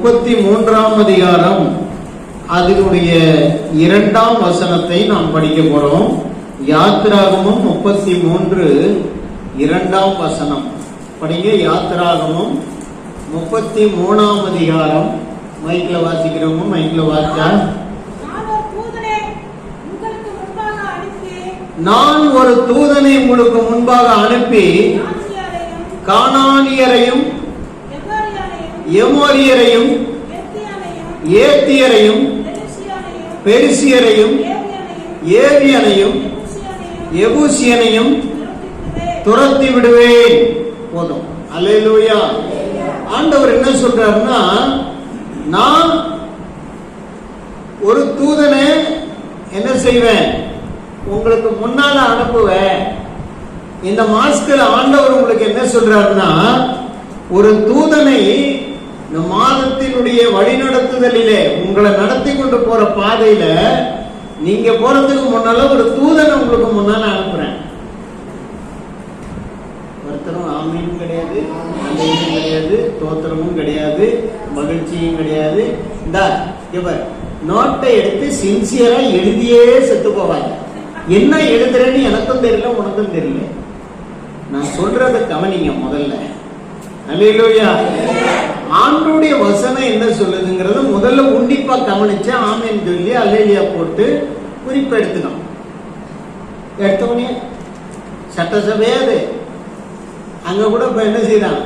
முப்பத்தி மூன்றாம் அதிகாரம் அதனுடைய இரண்டாம் வசனத்தை நாம் படிக்க போறோம். யாத்திராகமும் முப்பத்தி மூன்று இரண்டாம் வசனம். படிங்க யாத்திராகமும் முப்பத்தி மூணாம் அதிகாரம். மைக்ல வாசிக்கிறவங்க மைக்ல வாசிச்சா? நான் ஒரு தூதனை உங்களுக்கு முன்பாக அனுப்பி நான் ஒரு தூதனை உங்களுக்கு முன்பாக அனுப்பி நாசியாரையும் கானானியரையும் எவ்வாரியாரையும் எமோரியரையும் ஏத்தியரையும் பெருசியரையும் ஏவியனையும் எபூசியனையும் துரத்தி விடுவேன். போதும். அல்லேலூயா. ஆண்டவர் என்ன சொல்றாருன்னா நான் ஒரு தூதனை என்ன செய்வேன்? உங்களுக்கு முன்னால அனுப்புவேன். இந்த மாஸ்கில் ஆண்டவர் உங்களுக்கு என்ன சொல்றாருன்னா ஒரு தூதனை இந்த மாதத்தினுடைய வழிநடத்துதலிலே உங்களை நடத்தி கொண்டு போற பாதையில நீங்க போறதுக்கு முன்னால ஒரு தூதனை உங்களுக்கு முன்னால அனுப்புறேன். ஒருத்தரும் ஆமீனும் கிடையாது அல்லையும் கிடையாது தோத்திரமும் கிடையாது மகிழ்ச்சியும் கிடையாது. இந்த இவர் நோட்டை எடுத்து சின்சியரா எழுதியே செத்து போவாங்க என்ன எழுதுறேன்னு எனக்கும் தெரியல உனக்கும் தெரியல. நான் சொல்றதை கவனிங்க முதல்ல. அல்லேலூயா ஆண்டோடைய வசனம் என்ன சொல்லுதுங்கிறத முதல்ல உன்னிப்பா கவனிச்சு ஆமேன்னு சொல்லி அல்லேலியா போட்டு குறிப்பு எடுத்துக்கணும் எடுத்தவனே சட்டசபையே அது? அங்க கூட இப்ப என்ன செய்கிறாங்க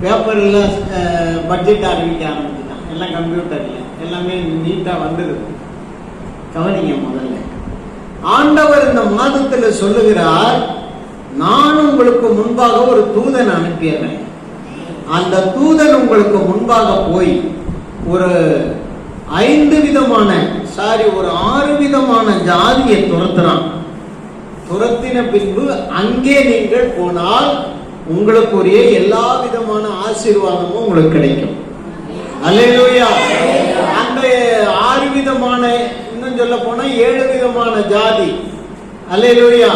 பேப்பர் எல்லாம் பட்ஜெட் அறிவிக்க ஆரம்பிச்சுட்டான் எல்லாம் கம்ப்யூட்டர்ல எல்லாமே நீட்டா வந்துடுது கவனிங்க முதல்ல. ஆண்டவர் இந்த மாதத்தில் சொல்லுகிறார் நான் உங்களுக்கு முன்பாக ஒரு தூதன் அனுப்பிடுறேன் அந்த தூதன் உங்களுக்கு முன்பாக போய் ஒரு ஐந்து விதமான சாரி ஒரு ஆறு விதமான ஜாதியை துரத்துறான். துரத்தின பின்பு அங்கே நீங்கள் போனால் உங்களுக்குரிய எல்லா விதமான ஆசீர்வாதமும் உங்களுக்கு கிடைக்கும். அல்லையா அந்த ஆறு விதமான இன்னும் சொல்ல போனா ஏழு விதமான ஜாதி. அல்லையா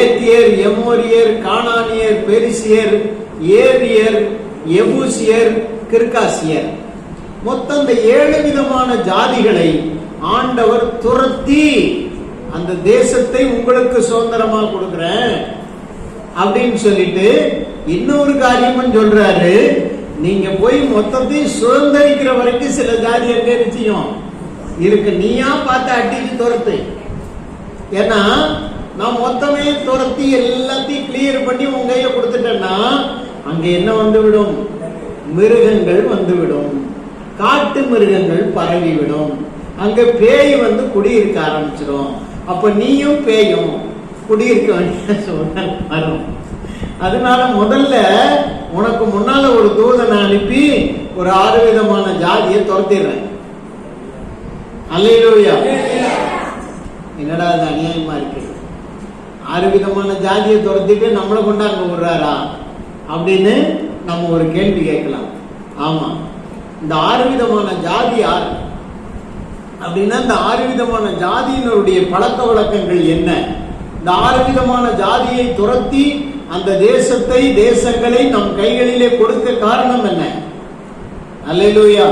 ஏத்தியர் எமோரியர் கானானியர் பெரிசியர் ஏவியர் எபூசியர் கிர்காசியர். மொத்தம் இந்த ஏழு விதமான ஜாதிகளை ஆண்டவர் துரத்தி அந்த தேசத்தை உங்களுக்கு சுதந்திரமா கொடுக்கிறேன் அப்படின்னு சொல்லிட்டு இன்னொரு காரியமும் சொல்றாரு. நீங்க போய் மொத்தத்தையும் சுதந்திரிக்கிற வரைக்கும் சில ஜாதி எங்க நிச்சயம் இருக்கு. நீயா பார்த்து அட்டிக்கு துரத்து. ஏன்னா நான் மொத்தமே துரத்தி எல்லாத்தையும் கிளியர் பண்ணி உங்க கையில கொடுத்துட்டேன்னா அங்க என்ன வந்துவிடும்? மிருகங்கள் வந்துவிடும். காட்டு மிருகங்கள் பரவி விடும் அங்க பேய் வந்து குடியிருக்க ஆரம்பிச்சிடும். அப்ப நீயும் பேயும் குடியிருக்க வேண்டிய சூழ்நிலை வரும். அதனால முதல்ல உனக்கு முன்னால ஒரு தூதனை அனுப்பி ஒரு ஆறு விதமான ஜாதியை துரத்திடுறேன். அல்லையிலோயா என்னடா அது அநியாயமா இருக்கு? ஆறு விதமான ஜாதியை துரத்திட்டு நம்மளை கொண்டு அங்க விடுறாரா? அப்படின்னு நம்ம ஒரு கேள்வி கேட்கலாம். ஆமா. இந்த ஆறு விதமான ஜாதி யார்? அப்படின்னா இந்த ஆறு விதமான ஜாதியினருடைய பழக்க வழக்கங்கள் என்ன? இந்த ஆறு விதமான ஜாதியை துரத்தி அந்த தேசத்தை தேசங்களை நம் கைகளிலே கொடுக்க காரணம் என்ன? அல்லையா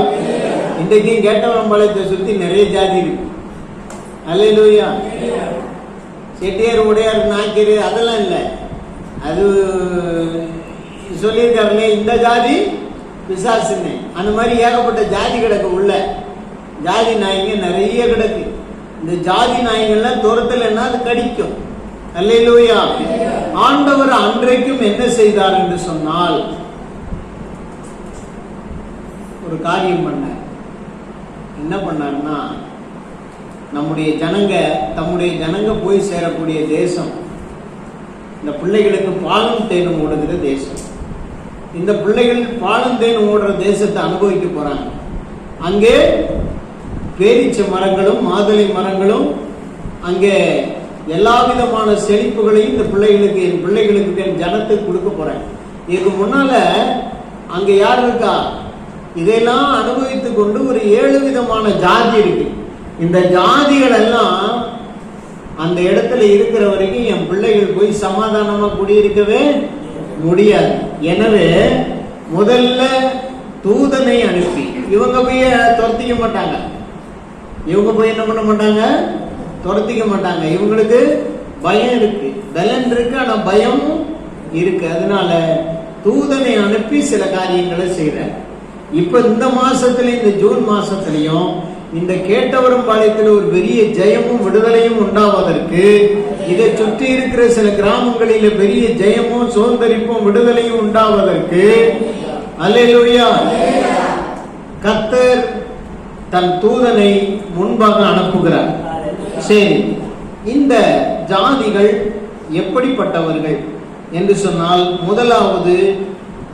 இன்றைக்கும் கேட்டவரம்பாளையத்தை சுத்தி நிறைய ஜாதி இருக்கு. அல்லையா செட்டியார் உடையார் நாய்க்கரு அதெல்லாம் இல்லை. அது சொல்லியிருக்காருல்ல இந்த ஜாதி பிசாசுன்னு அந்த மாதிரி ஏகப்பட்ட ஜாதி கிடக்கு உள்ள. ஜாதி நாய்ங்க நிறைய கிடக்கு. இந்த ஜாதி நாய்கள்லாம் துரத்தலைன்னா அது கடிக்கும். அல்லையிலோயா ஆண்டவர் அன்றைக்கும் என்ன செய்தார் என்று சொன்னால் ஒரு காரியம் பண்ண என்ன பண்ணாருன்னா நம்முடைய ஜனங்க தம்முடைய ஜனங்க போய் சேரக்கூடிய தேசம் இந்த பிள்ளைகளுக்கு பாலும் தேனும் ஓடுகிற தேசம். இந்த பிள்ளைகள் பாலந்தேன் ஓடுற தேசத்தை அனுபவிக்க போறாங்க. அங்கே பேரிச்ச மரங்களும் மாதுளை மரங்களும் அங்கே எல்லா விதமான செழிப்புகளையும் இந்த பிள்ளைகளுக்கு என் பிள்ளைகளுக்கு என் ஜனத்துக்கு கொடுக்க போறேன் இதுக்கு முன்னால அங்க யார் இருக்கா? இதையெல்லாம் அனுபவித்து கொண்டு ஒரு ஏழு விதமான ஜாதி இருக்கு. இந்த ஜாதிகள் எல்லாம் அந்த இடத்துல இருக்கிற வரைக்கும் என் பிள்ளைகள் போய் சமாதானமா குடியிருக்கவே முடியாது. எனவே முதல்ல தூதனை அனுப்பி. இவங்க போய் துரத்திக்க மாட்டாங்க. இவங்க போய் என்ன பண்ண மாட்டாங்க? துரத்திக்க மாட்டாங்க. இவங்களுக்கு பயம் இருக்கு. பலன் இருக்கு ஆனா பயம் இருக்கு. அதனால தூதனை அனுப்பி சில காரியங்களை செய்யற இப்ப இந்த மாசத்துல இந்த ஜூன் மாசத்துலயும் இந்த கேட்டவரும் பாளையத்தில் ஒரு பெரிய ஜெயமும் விடுதலையும் உண்டாவதற்கு இதை சுற்றி இருக்கிற சில கிராமங்களில பெரிய ஜெயமும் சுதந்திரிப்பும் விடுதலையும் உண்டாவதற்கு அல்லேலூயா. கத்தர் தன் தூதனை முன்பாக அனுப்புகிறார். சரி இந்த ஜாதிகள் எப்படிப்பட்டவர்கள் என்று சொன்னால் முதலாவது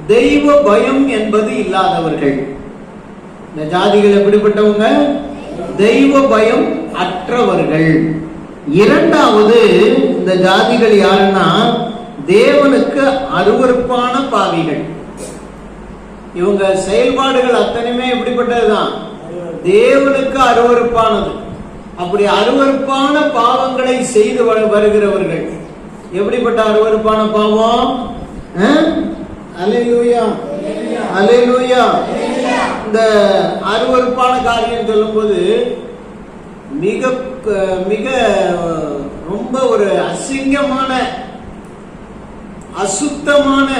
தெய்வ பயம் என்பது இல்லாதவர்கள். இந்த ஜாதிகள் எப்படிப்பட்டவங்க? தெய்வ பயம் அற்றவர்கள். இரண்டாவது இந்த ஜாதிகள் யாருன்னா தேவனுக்கு அருவருப்பான பாவிகள். இவங்க செயல்பாடுகள் அத்தனையுமே எப்படிப்பட்டதுதான் தேவனுக்கு அருவருப்பானது. அப்படி அருவருப்பான பாவங்களை செய்து வருகிறவர்கள். எப்படிப்பட்ட அருவருப்பான பாவம்? அலையூயா அலையூயா இந்த அருவருப்பான காரியம் சொல்லும்போது மிக மிக ரொம்ப ஒரு அசிங்கமான அசுத்தமான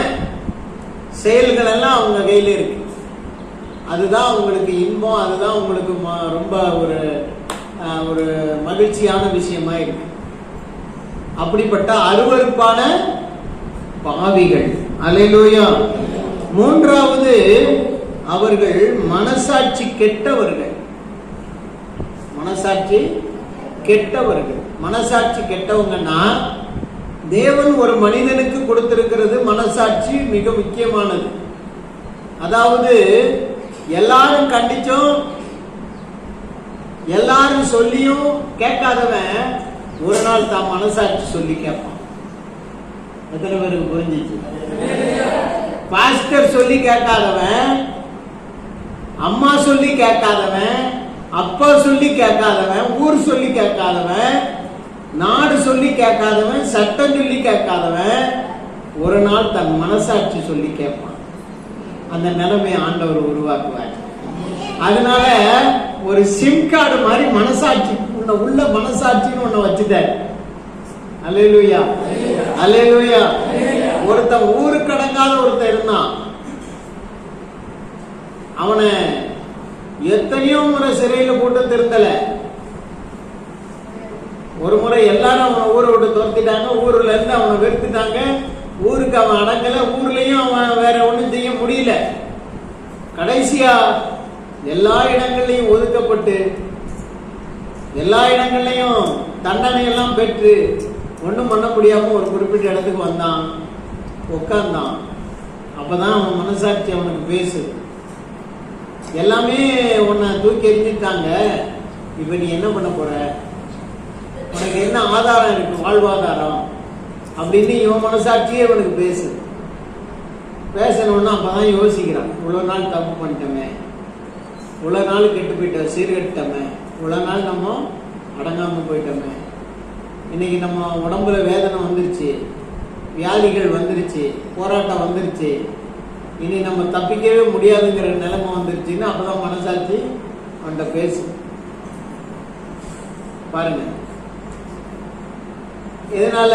செயல்கள் எல்லாம் அவங்க கையில் இருக்கு. அதுதான் அவங்களுக்கு இன்பம் அதுதான் உங்களுக்கு ம- ரொம்ப ஒரு ஒரு மகிழ்ச்சியான விஷயமா இருக்கு. அப்படிப்பட்ட அருவருப்பான பாவிகள். அலையிலோயா மூன்றாவது அவர்கள் மனசாட்சி கெட்டவர்கள். மனசாட்சி கெட்டவர்கள். மனசாட்சி கெட்டவங்கன்னா தேவன் ஒரு மனிதனுக்கு கொடுத்திருக்கிறது மனசாட்சி மிக முக்கியமானது. அதாவது எல்லாரும் கண்டிச்சும் எல்லாரும் சொல்லியும் கேட்காதவன் ஒரு நாள் தான் மனசாட்சி சொல்லி கேட்பான். எத்தனை பேருக்கு புரிஞ்சிச்சு? பாஸ்டர் சொல்லி கேட்காதவன் அம்மா சொல்லி கேட்காதவன் அப்பா சொல்லி கேட்காதவன் ஊர் சொல்லி கேட்காதவன் நாடு சொல்லி கேட்காதவன் சட்டம் சொல்லி கேட்காதவன் ஒரு நாள் தன் மனசாட்சி சொல்லி கேட்பான். அந்த நிலைமை ஆண்டவர் உருவாக்குவார். அதனால ஒரு சிம் கார்டு மாதிரி மனசாட்சி உன்னை உள்ள மனசாட்சின்னு ஒண்ணு வச்சுட்டார். அலையலூயா அலையலூயா ஒருத்தன் ஊருக்கு அடங்காத ஒருத்தன் இருந்தான். அவனை எத்தனையோ முறை சிறையில் போட்டு திருந்தல ஒரு முறை எல்லாரும் அவனை ஊரை விட்டு துரத்திட்டாங்க ஊர்ல இருந்து அவனை வெறுத்துட்டாங்க. ஊருக்கு அவன் அடங்கல ஊர்லயும் அவன் வேற ஒண்ணும் செய்ய முடியல. கடைசியா எல்லா இடங்கள்லையும் ஒதுக்கப்பட்டு எல்லா இடங்கள்லையும் தண்டனை எல்லாம் பெற்று ஒன்றும் பண்ண முடியாம ஒரு குறிப்பிட்ட இடத்துக்கு வந்தான் உட்கார்ந்தான் அப்பதான் அவன் மனசாட்சி அவனுக்கு பேசுது. எல்லாமே உன்னை தூக்கி எறிஞ்சிட்டாங்க. இப்ப நீ என்ன பண்ண போற? உனக்கு என்ன ஆதாரம் இருக்கு? வாழ்வாதாரம். அப்படின்னு இவன் மனசாட்சியே உனக்கு பேசு. பேசணும்னா அப்பதான் யோசிக்கிறான். இவ்வளவு நாள் தப்பு பண்ணிட்டோமே. இவ்வளவு நாள் கெட்டு போயிட்டோம் சீர்கட்டமே இவ்வளவு நாள் நம்ம அடங்காம போயிட்டோமே. இன்னைக்கு நம்ம உடம்புல வேதனை வந்துருச்சு. வியாதிகள் வந்துருச்சு. போராட்டம் வந்துருச்சு. இனி நம்ம தப்பிக்கவே முடியாதுங்கிற நிலைமை வந்துருச்சுன்னா அப்பதான் மனசாட்சி அவன்கிட்ட பேசு பாருங்க. இதனால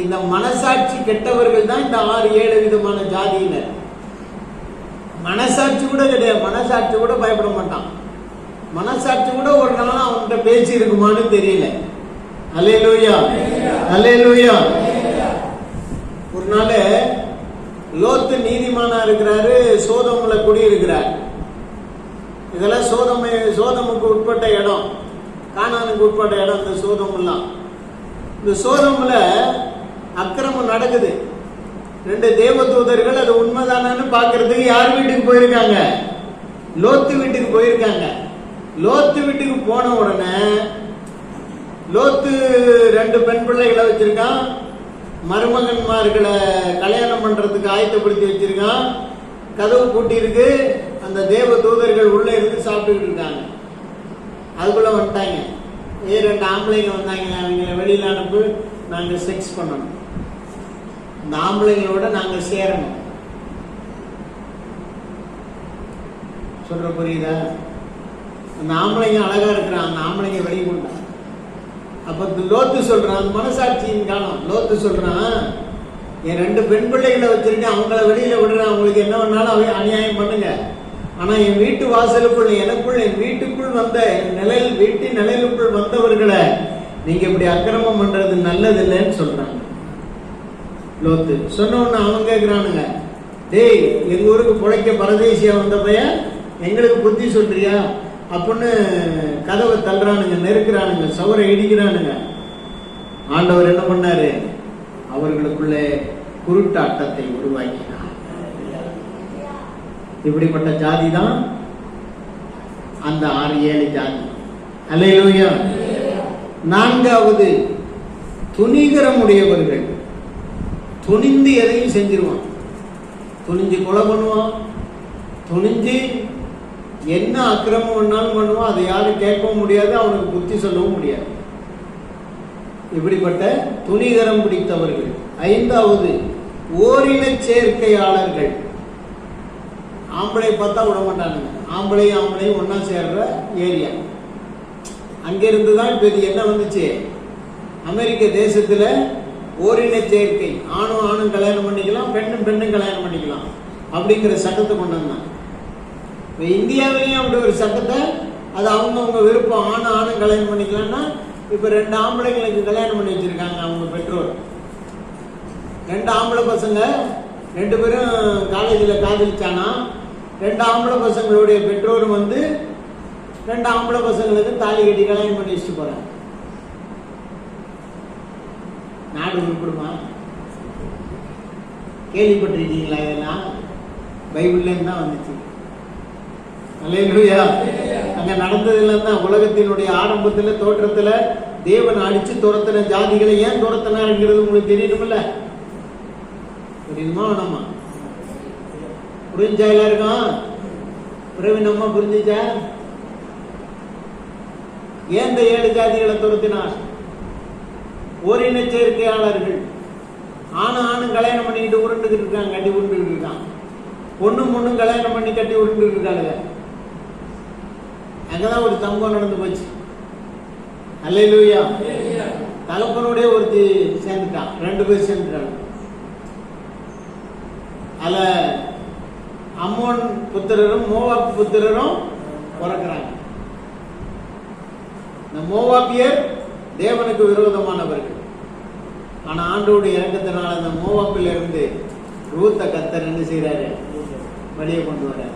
இந்த மனசாட்சி கெட்டவர்கள் தான் இந்த ஆறு ஏழு விதமான ஜாதியினர் மனசாட்சி கூட கிடையாது. மனசாட்சி கூட பயப்பட மாட்டான். மனசாட்சி கூட ஒரு நாள் அவன்கிட்ட பேசி இருக்குமான்னு தெரியல. அலையலூயா அலையலூயா ஒரு நாள் லோத்து நீதிமானா இருக்கிறாரு சோதமுல குடியிருக்கிறார். இதெல்லாம் சோதமை சோதமுக்கு உட்பட்ட இடம். காணானுக்கு உட்பட்ட இடம் இந்த சோதமெல்லாம் இந்த சோதமுல அக்கிரமம் நடக்குது. ரெண்டு தேவதூதர்கள் அது உண்மைதானான்னு பாக்குறதுக்கு யார் வீட்டுக்கு போயிருக்காங்க? லோத்து வீட்டுக்கு போயிருக்காங்க. லோத்து வீட்டுக்கு போன உடனே லோத்து ரெண்டு பெண் பிள்ளைகளை வச்சிருக்கான். மருமகன்மார்களை கல்யாணம் பண்றதுக்கு ஆயத்தப்படுத்தி வச்சிருக்கான். கதவு பூட்டி இருக்கு அந்த தேவ தூதர்கள் உள்ள இருந்து சாப்பிட்டுக்கிட்டு இருக்காங்க. அதுக்குள்ள வந்துட்டாங்க. ஏ ரெண்டு ஆம்பளைங்க வந்தாங்க? அவங்கள வெளியில அனுப்பு. நாங்க செக்ஸ் பண்ணணும். இந்த ஆம்பளைங்களோட நாங்க சேரணும். சொல்ற புரியுதா? அந்த ஆம்பளைங்க அழகா இருக்கிறான் அந்த ஆம்பளைங்க வெளியே கொண்டான் அப்போ லோத்து சொல்கிறான் மனசாட்சியின் காலம். லோத்து சொல்கிறான் என் ரெண்டு பெண் பிள்ளைகளை வச்சிருக்கேன் அவங்கள வெளியில் விடுறேன். அவங்களுக்கு என்ன வேணாலும் அவை அநியாயம் பண்ணுங்க. ஆனால் என் வீட்டு வாசலுக்குள் எனக்குள் என் வீட்டுக்குள் வந்த என் நிலையில் வீட்டின் நிலையிலுக்குள் வந்தவர்களை நீங்கள் இப்படி அக்கிரமம் பண்ணுறது நல்லது இல்லைன்னு லோத்து. சொன்ன அவன் கேட்குறானுங்க டேய் எங்கள் ஊருக்கு பிழைக்க பரதேசியா வந்த பையன் எங்களுக்கு புத்தி சொல்றியா? அப்படின்னு கதவை தள்ளுறானுங்க நெருக்கிறானுங்க சவரை இடிக்கிறானுங்க. ஆண்டவர் என்ன பண்ணாரு? அவர்களுக்குள்ளே குருட்டாட்டத்தை உருவாக்கினார். இப்படிப்பட்ட ஜாதி தான் அந்த ஆறு ஏழு ஜாதி. அல்லேலூயா. நான்காவது துணிகரமுடையவர்கள். துணிந்து எதையும் செஞ்சிருவான். துணிஞ்சு கொலை பண்ணுவான். துணிஞ்சு என்ன அக்கிரமம் பண்ணாலும் பண்ணுவான் அதை யாரும் கேட்கவும் முடியாது அவனுக்கு புத்தி சொல்லவும் முடியாது. இப்படிப்பட்ட துணிகரம் பிடித்தவர்கள் ஐந்தாவது ஓரின சேர்க்கையாளர்கள். ஆம்பளை பார்த்தா விட மாட்டானுங்க. ஆம்பளையும் ஆம்பளையும் ஒன்றா சேர்ற ஏரியா. அங்கிருந்து தான் இப்போ இது என்ன வந்துச்சு? அமெரிக்க தேசத்தில் ஓரின சேர்க்கை. ஆணும் ஆணும் கல்யாணம் பண்ணிக்கலாம் பெண்ணும் பெண்ணும் கல்யாணம் பண்ணிக்கலாம். அப்படிங்கிற சட்டத்தை கொண்டு வந்தான். இப்போ இந்தியாவிலையும் அப்படி ஒரு சட்டத்தை அது அவங்கவுங்க விருப்பம். ஆணும் ஆணும் கல்யாணம் பண்ணிக்கலாம்னா இப்போ ரெண்டு ஆம்பளைங்களுக்கு கல்யாணம் பண்ணி வச்சிருக்காங்க அவங்க பெற்றோர். ரெண்டு ஆம்பளை பசங்க ரெண்டு பேரும் காலேஜில் காதலிச்சானா ரெண்டு ஆம்பளை பசங்களுடைய பெற்றோரும் வந்து ரெண்டு ஆம்பளை பசங்களுக்கு தாலி கட்டி கல்யாணம் பண்ணி வச்சுட்டு போகிறாங்க நாடு உருப்பிடுமா? கேள்விப்பட்டிருக்கீங்களா இதெல்லாம்? பைபிள்லேருந்து தான் வந்துச்சு. அல்லேலூயா அங்க நடந்ததுல தான் உலகத்தினுடைய ஆரம்பத்துல தோற்றத்துல தேவன் அடிச்சு துரத்தின ஜாதிகளை ஏன் துரத்தினாருங்கிறது உங்களுக்கு தெரியணும்ல புரியுமா வேணாமா? புரிஞ்சா எல்லாருக்கும்? பிரவீன் அம்மா புரிஞ்சுச்சா? ஏன் இந்த ஏழு ஜாதிகளை துரத்தினார்? ஓரின சேர்க்கையாளர்கள். ஆணு ஆணும் கல்யாணம் பண்ணிக்கிட்டு உருண்டுகிட்டு இருக்காங்க கட்டி உருண்டுகிட்டு இருக்கான் பொண்ணும் பொண்ணும் கல்யாணம் பண்ணி கட்டி உருண்டுகிட்டு இருக்காங்க அங்கதான் ஒரு சம்பவம் நடந்து போச்சு. அல்லேலூயா. தகப்பனுடைய ஒருத்தி சேர்ந்துட்டான் ரெண்டு பேர் சேர்ந்துட்டாங்க. அதுல அம்மோன் புத்திரரும் மோவாப் புத்திரரும் பிறக்கிறாங்க. இந்த மோவாப்பியர் தேவனுக்கு விரோதமானவர்கள். ஆனா ஆண்டோடைய இறக்கத்தினால அந்த மோவாப்பில் இருந்து ரூத்த கத்தர் என்ன செய்யறாரு வெளியே கொண்டு வர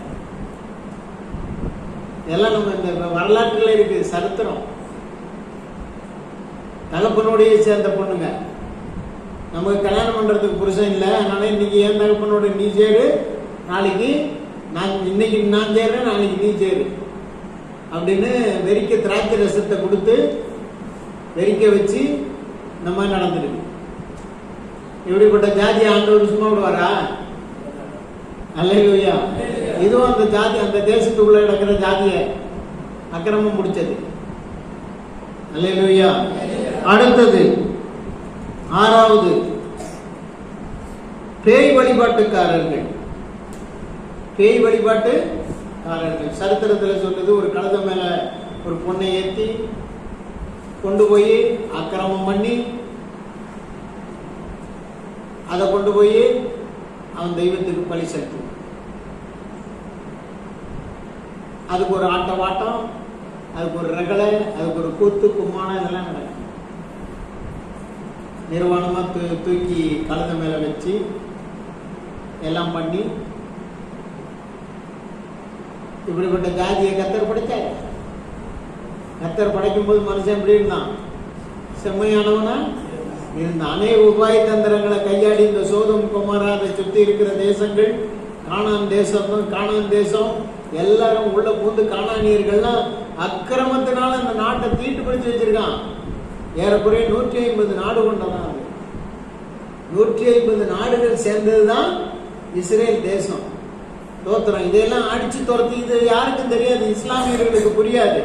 இதெல்லாம் நம்ம இந்த வரலாற்றுல இருக்கு சரித்திரம். தகப்பனுடைய சேர்ந்த பொண்ணுங்க. நமக்கு கல்யாணம் பண்றதுக்கு புருஷன் இல்லை அதனால இன்னைக்கு என் தகப்பனோட நீ சேரு நாளைக்கு நான் இன்னைக்கு நான் சேர்றேன் நாளைக்கு நீ சேரு. அப்படின்னு வெறிக்க திராட்சை ரசத்தை கொடுத்து வெறிக்க வச்சு இந்த மாதிரி நடந்துருக்கு. இப்படிப்பட்ட ஜாதி ஆண்டவர் சும்மா விடுவாரா? அல்லையா இதுவும் அந்த ஜாதி அந்த தேசத்துக்குள்ளே நடக்கிற ஜாதிய அக்கிரமம் முடிச்சது அல்லையா அடுத்தது ஆறாவது பேய் வழிபாட்டுக்காரர்கள். பேய் வழிபாட்டுக்காரர்கள். சரித்திரத்துல சொல்லுது ஒரு கழுத மேல ஒரு பொண்ணை ஏத்தி கொண்டு போய் அக்கிரமம் பண்ணி அதை கொண்டு போய் அவன் தெய்வத்துக்கு பலி செலுத்துவான். அதுக்கு ஒரு ஆட்ட வாட்டம் அதுக்கு ஒரு ரகலை அதுக்கு ஒரு கூத்து கும்மானம் இதெல்லாம் நடக்கும். நிர்வாணமாக தூ தூக்கி கழுத மேலே வச்சு எல்லாம் பண்ணி இப்படிப்பட்ட ஜாதியை கத்தர் படைச்சாரு. கத்தர் படைக்கும் போது மனுஷன் எப்படி இருந்தான். செம்மையானவனா? இருந்த அநேக உபாய தந்திரங்களை கையாடி இந்த சோதம் குமாரா அதை இருக்கிற தேசங்கள் காணான் தேசம் காணான் தேசம் எல்லாரும் உள்ள பூந்து காணானியர்கள்லாம் அக்கிரமத்தினால அந்த நாட்டை தீட்டு பிடிச்சு வச்சிருக்கான். ஏறக்குறைய நூற்றி ஐம்பது நாடு கொண்டதான் அது? நூற்றி ஐம்பது நாடுகள் சேர்ந்ததுதான் இஸ்ரேல் தேசம். தோத்துறோம். இதையெல்லாம் அடிச்சு துரத்தி இது யாருக்கும் தெரியாது. இஸ்லாமியர்களுக்கு புரியாது.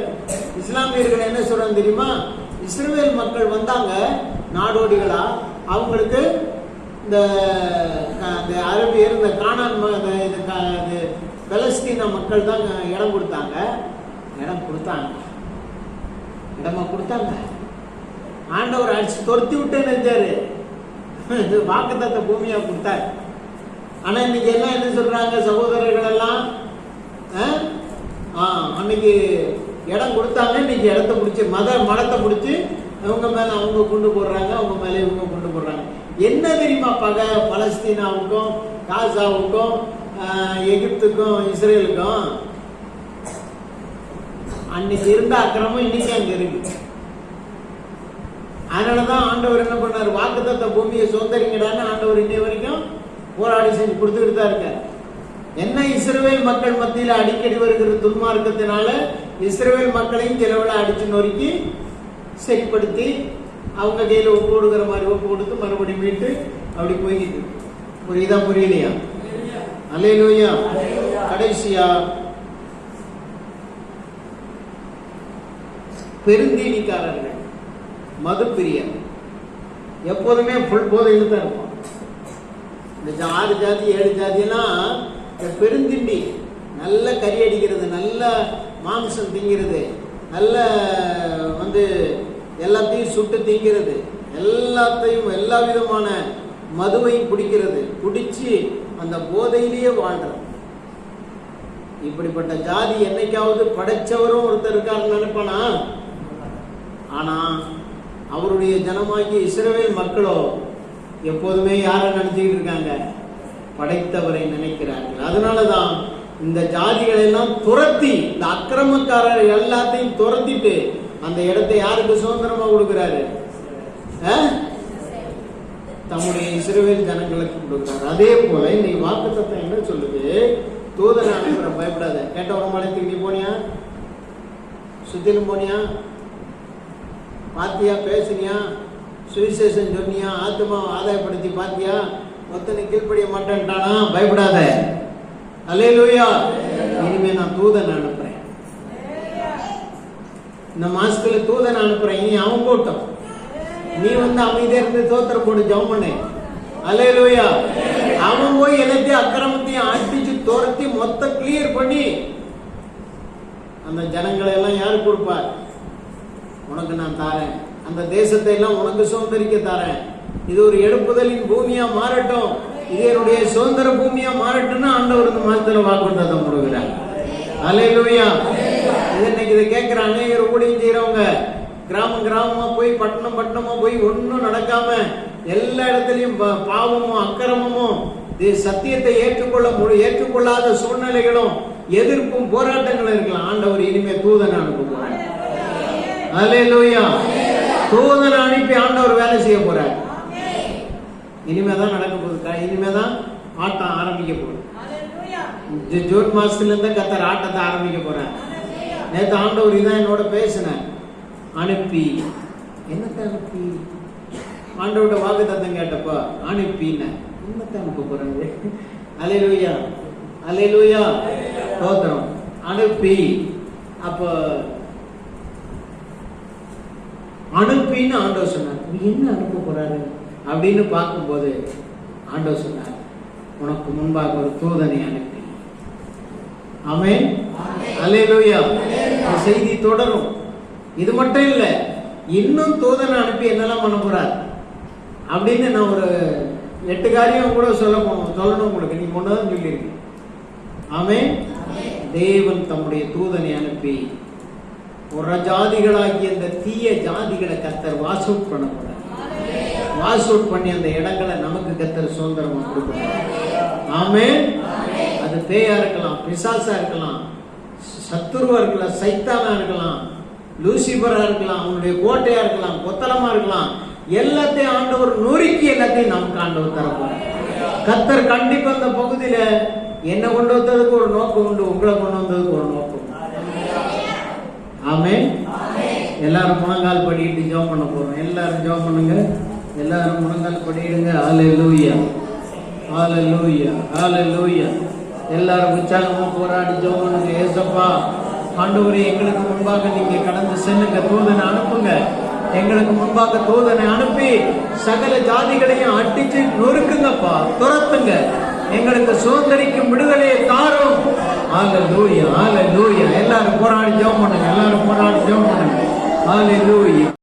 இஸ்லாமியர்கள் என்ன சொல்றாங்க தெரியுமா? இஸ்ரேல் மக்கள் வந்தாங்க நாடோடிகளா? அவங்களுக்கு இந்த இந்த அரபியர் இந்த காணான் ம- பெலஸ்தீன மக்கள் தான் இடம் கொடுத்தாங்க. இடம் கொடுத்தாங்க. இடமா கொடுத்தாங்க. ஆண்டவர் அடிச்சு துரத்தி விட்டு நினைச்சாரு இது வாக்குத்தத்த பூமியா கொடுத்தாரு. ஆனா இன்னைக்கு எல்லாம் என்ன சொல்றாங்க சகோதரர்கள் எல்லாம் ஆ? ஆ, அன்னைக்கு இடம் கொடுத்தாங்க. இன்னைக்கு இடத்த பிடிச்சி மத மடத்தை பிடிச்சி அவங்க மேல அவங்க கொண்டு போடுறாங்க அவங்க மேலே இவங்க கொண்டு போடுறாங்க. என்ன தெரியுமா பக? பலஸ்தீனாவுக்கும் காசாவுக்கும் எகிப்துக்கும் இஸ்ரேலுக்கும் அன்னைக்கு இருந்த அக்கிரமம் இன்னைக்கு அங்க இருக்கு. அதனாலதான் ஆண்டவர் என்ன பண்ணாரு? வாக்குத்தத்த பூமியை சுதந்திரிங்கடான்னு ஆண்டவர் இன்னை வரைக்கும் போராடி செஞ்சு கொடுத்துக்கிட்டு தான் இருக்காரு. என்ன இஸ்ரேல் மக்கள் மத்தியில் அடிக்கடி வருகிற துன்மார்க்கத்தினால இஸ்ரேல் மக்களையும் சிலவளை அடிச்சு நொறுக்கி சரிப்படுத்தி அவங்க கையில ஒப்பு கொடுக்குற மாதிரி ஒப்பு கொடுத்து மறுபடியும் மீட்டு அப்படி போய்கிட்டு புரியுதா புரியலையா? அலையிலோயா கடைசியா பெருந்தீனிக்காரர்கள் மதுப்பிரியர். எப்போதுமே புல் போதையில் தான் இருப்பான் இந்த ஆறு ஜாதி ஏழு ஜாதியெல்லாம் இந்த பெருந்திண்டி நல்ல கறி அடிக்கிறது நல்ல மாம்சம் திங்கிறது நல்ல வந்து எல்லாத்தையும் சுட்டு திங்கிறது எல்லாத்தையும் எல்லா விதமான மதுவையும் குடிக்கிறது பிடிச்சி அந்த போதையிலேயே வாழ்றது இப்படிப்பட்ட ஜாதி என்னைக்காவது படைச்சவரும் ஒருத்தர் இருக்காருன்னு நினைப்பானா? ஆனா அவருடைய ஜனமாகிய இஸ்ரவேல் மக்களோ எப்போதுமே யாரை நினைச்சுக்கிட்டு இருக்காங்க? படைத்தவரை நினைக்கிறார்கள். அதனாலதான் இந்த ஜாதிகளை எல்லாம் துரத்தி இந்த அக்கிரமக்காரர் எல்லாத்தையும் துரத்திட்டு அந்த இடத்தை யாருக்கு சுதந்திரமா கொடுக்கிறாரு? ஆ? தம்முடைய இஸ்ரேல் ஜனங்களுக்கு கொடுத்தார். அதே போல இன்னைக்கு வாக்கு என்ன சொல்லுது? தூதனை அனுப்புற பயப்படாத. கேட்ட ஒரு மலைத்துக்கு நீ போனியா? சுத்திலும் போனியா? பாத்தியா? பேசுனியா? சுவிசேஷன் சொன்னியா? ஆத்மா ஆதாயப்படுத்தி பாத்தியா? ஒத்தனை கீழ்ப்படிய மாட்டேன்ட்டானா? பயப்படாத. அல்லேலூயா. இனிமே நான் தூதன் அனுப்புறேன். இந்த மாசத்துல தூதன் அனுப்புறேன். இனி அவன் கூட்டம். நீ வந்து அமைதியா இருந்து தோத்திரம் போடு ஜெபம் பண்ணு அல்லேலூயா. அவன் போய் எல்லாத்தையும் அக்கிரமத்தையும் அடிச்சு துரத்தி மொத்தம் கிளியர் பண்ணி அந்த ஜனங்களை எல்லாம் யாரு கொடுப்பார்? உனக்கு நான் தாரேன். அந்த தேசத்தை எல்லாம் உனக்கு சுதந்திரிக்க தாரேன். இது ஒரு எடுப்புதலின் பூமியா மாறட்டும். இது என்னுடைய சுதந்திர பூமியா மாறட்டும்னு ஆண்டவர் இந்த மாதத்துல வாக்குறுத்தம் கொடுக்குறார். அலையிலுயா இன்னைக்கு இதை கேட்கிற அநேகர் ஊழியம் செய்யறவங்க கிராமம் கிராமமா போய் பட்டணம் பட்டணமா போய் ஒன்றும் நடக்காம எல்லா இடத்துலயும் பாவமும் அக்கிரமமும் சத்தியத்தை ஏற்றுக்கொள்ள முடி ஏற்றுக்கொள்ளாத சூழ்நிலைகளும் எதிர்ப்பும் போராட்டங்களும் இருக்கலாம். ஆண்டவர் இனிமே தூதனை அனுப்புவார். அல்லேலூயா தூதனை அனுப்பி ஆண்டவர் வேலை செய்ய போறார். இனிமே தான் நடக்க போகுது. இனிமே தான் ஆட்டம் ஆரம்பிக்க போகுது. ஜூன் மாசத்துல இருந்து கத்தர் ஆட்டத்தை ஆரம்பிக்க போறார். நேத்து ஆண்டவர் இதான் என்னோட பேசினார். அனுப்பி. என்னத்தை அனுப்பி? ஆண்டவரோட வாக்கு தத்தம் கேட்டப்போ அனுப்பின என்னத்தை அனுப்ப போறாரு அலையிலுயா அலையிலுயா. தோத்திரம் அனுப்பி. அப்போ அனுப்பின்னு ஆண்டவர் சொன்னார். நீ என்ன அனுப்ப போறாரு? அப்படின்னு பார்க்கும்போது ஆண்டவர் சொன்னார் உனக்கு முன்பாக ஒரு தூதனை அனுப்பி. அல்லேலூயா இந்த செய்தி தொடரும். இது மட்டும் இல்லை இன்னும் தூதனை அனுப்பி என்னெல்லாம் பண்ண போறார்? அப்படின்னு நான் ஒரு எட்டு காரியம் கூட சொல்ல சொல்லணும் உங்களுக்கு. நீ ஒண்ணுதான் சொல்லியிருக்கேன் ஆமே தேவன் தம்முடைய தூதனை அனுப்பி ஒரு ஜாதிகளாகிய இந்த தீய ஜாதிகளை கத்தர் வாஷ் அவுட் பண்ண போறார். வாஷ் அவுட் பண்ணி அந்த இடங்களை நமக்கு கத்தர் சுதந்திரமா கொடுக்கிறார். ஆமே அது பேயா இருக்கலாம் பிசாசா இருக்கலாம் சத்துருவா இருக்கலாம் சைத்தானா இருக்கலாம் லூசிபரா இருக்கலாம் அவனுடைய கோட்டையா இருக்கலாம் கொத்தளமா இருக்கலாம். எல்லாத்தையும் ஆண்டவர் நொறுக்கி எல்லாத்தையும் நமக்கு ஆண்டவர் தரப்போம் கத்தர் கண்டிப்பா அந்த பகுதியில என்ன கொண்டு வந்ததுக்கு ஒரு நோக்கம் உண்டு உங்களை கொண்டு வந்ததுக்கு ஒரு நோக்கம். ஆமே எல்லாரும் முழங்கால் படிக்கிட்டு ஜோம் பண்ண போறோம். எல்லாரும் ஜோம் பண்ணுங்க. எல்லாரும் முழங்கால் படிடுங்க லூயா ஹalleluya லூயா எல்லாரும் உற்சாகமா போராடி ஜோம் பண்ணுங்க. ஏசப்பா ஆண்டவரே எங்களுக்கு முன்பாக நீங்க கடந்து செல்லுங்க தூதனை அனுப்புங்க. எங்களுக்கு முன்பாக தூதனை அனுப்பி சகல ஜாதிகளையும் அடிச்சு நொறுக்குங்கப்பா துரத்துங்க. எங்களுக்கு சுதந்திரிக்கும் விடுதலையை தாரும். ஆல நோயா எல்லாரும் போராடி ஜோம் பண்ணுங்க எல்லாரும் போராடி ஜோம் பண்ணுங்க. ஹalleluya.